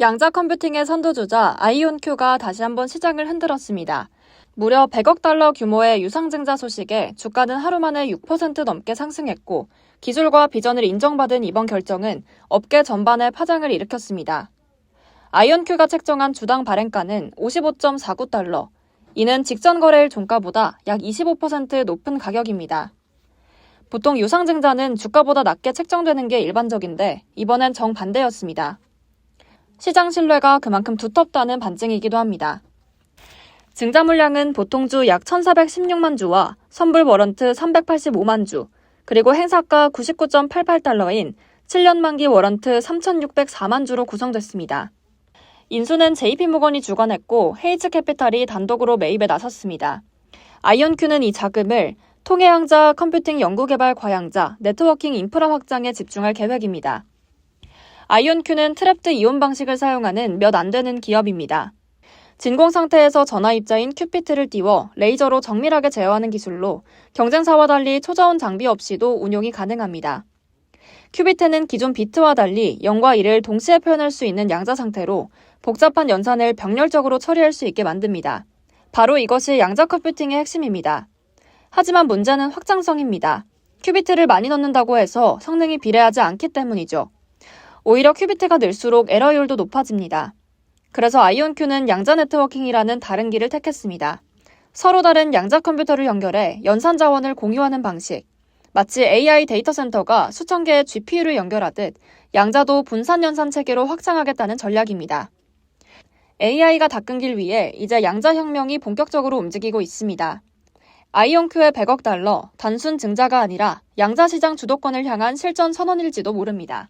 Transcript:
양자 컴퓨팅의 선두주자 아이온큐가 다시 한번 시장을 흔들었습니다. 무려 100억 달러 규모의 유상증자 소식에 주가는 하루 만에 6% 넘게 상승했고 기술과 비전을 인정받은 이번 결정은 업계 전반에 파장을 일으켰습니다. 아이온큐가 책정한 주당 발행가는 55.49달러. 이는 직전 거래일 종가보다 약 25% 높은 가격입니다. 보통 유상증자는 주가보다 낮게 책정되는 게 일반적인데 이번엔 정반대였습니다. 시장 신뢰가 그만큼 두텁다는 반증이기도 합니다. 증자 물량은 보통 주 약 1,416만 주와 선불 워런트 385만 주, 그리고 행사가 99.88달러인 7년 만기 워런트 3,604만 주로 구성됐습니다. 인수는 JP모건이 주관했고 헤이즈 캐피탈이 단독으로 매입에 나섰습니다. 아이온큐는 이 자금을 통해양자 컴퓨팅 연구개발 과양자 네트워킹 인프라 확장에 집중할 계획입니다. 아이온큐는 트랩드 이온 방식을 사용하는 몇 안 되는 기업입니다. 진공 상태에서 전화 입자인 큐피트를 띄워 레이저로 정밀하게 제어하는 기술로 경쟁사와 달리 초저온 장비 없이도 운용이 가능합니다. 큐비트는 기존 비트와 달리 0과 1을 동시에 표현할 수 있는 양자 상태로 복잡한 연산을 병렬적으로 처리할 수 있게 만듭니다. 바로 이것이 양자 컴퓨팅의 핵심입니다. 하지만 문제는 확장성입니다. 큐비트를 많이 넣는다고 해서 성능이 비례하지 않기 때문이죠. 오히려 큐비트가 늘수록 에러율도 높아집니다. 그래서 아이온큐는 양자 네트워킹이라는 다른 길을 택했습니다. 서로 다른 양자 컴퓨터를 연결해 연산 자원을 공유하는 방식. 마치 AI 데이터 센터가 수천 개의 GPU를 연결하듯 양자도 분산 연산 체계로 확장하겠다는 전략입니다. AI가 다 끊길 위해 이제 양자 혁명이 본격적으로 움직이고 있습니다. 아이온큐의 100억 달러, 단순 증자가 아니라 양자 시장 주도권을 향한 실전 선언일지도 모릅니다.